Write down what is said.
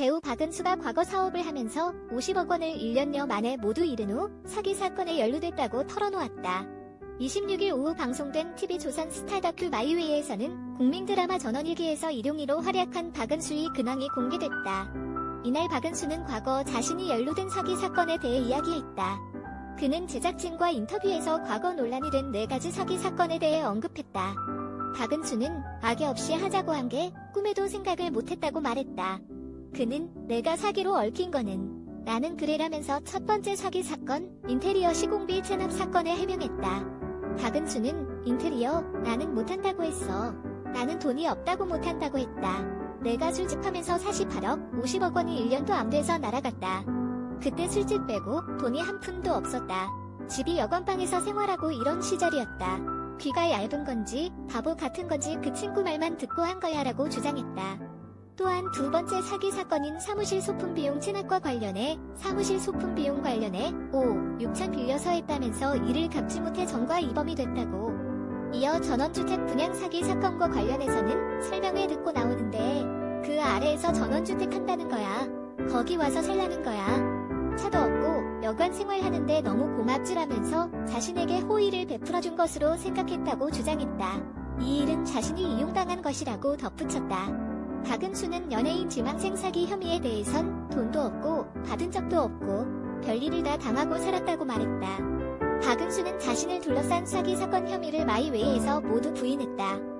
배우 박은수가 과거 사업을 하면서 50억 원을 1년여 만에 모두 잃은 후 사기 사건에 연루됐다고 털어놓았다. 26일 오후 방송된 TV조선 스타 다큐 마이웨이에서는 국민 드라마 전원일기에서 일용이로 활약한 박은수의 근황이 공개됐다. 이날 박은수는 과거 자신이 연루된 사기 사건에 대해 이야기했다. 그는 제작진과 인터뷰에서 과거 논란이 된 네 가지 사기 사건에 대해 언급했다. 박은수는 악의 없이 하자고 한 게 꿈에도 생각을 못했다고 말했다. 그는 내가 사기로 얽힌 거는 나는 그래라면서 첫 번째 사기 사건 인테리어 시공비 체납 사건에 해명했다. 박은수는 인테리어 나는 못한다고 했어. 나는 돈이 없다고 못한다고 했다. 내가 술집하면서 48억 50억 원이 1년도 안 돼서 날아갔다. 그때 술집 빼고 돈이 한 푼도 없었다. 집이 여관방에서 생활하고 이런 시절이었다. 귀가 얇은 건지 바보 같은 건지 그 친구 말만 듣고 한 거야 라고 주장했다. 또한 두 번째 사기 사건인 사무실 소품 비용 체납과 관련해 사무실 소품 비용 관련해 5, 6천 빌려서 했다면서 이를 갚지 못해 전과 이범이 됐다고. 이어 전원주택 분양 사기 사건과 관련해서는 설명회 듣고 나오는데 그 아래에서 전원주택 한다는 거야. 거기 와서 살라는 거야. 차도 없고 여관 생활하는데 너무 고맙지라면서 자신에게 호의를 베풀어준 것으로 생각했다고 주장했다. 이 일은 자신이 이용당한 것이라고 덧붙였다. 박은수는 연예인 지망생 사기 혐의에 대해선 돈도 없고 받은 적도 없고 별일을 다 당하고 살았다고 말했다. 박은수는 자신을 둘러싼 사기 사건 혐의를 마이웨이에서 모두 부인했다.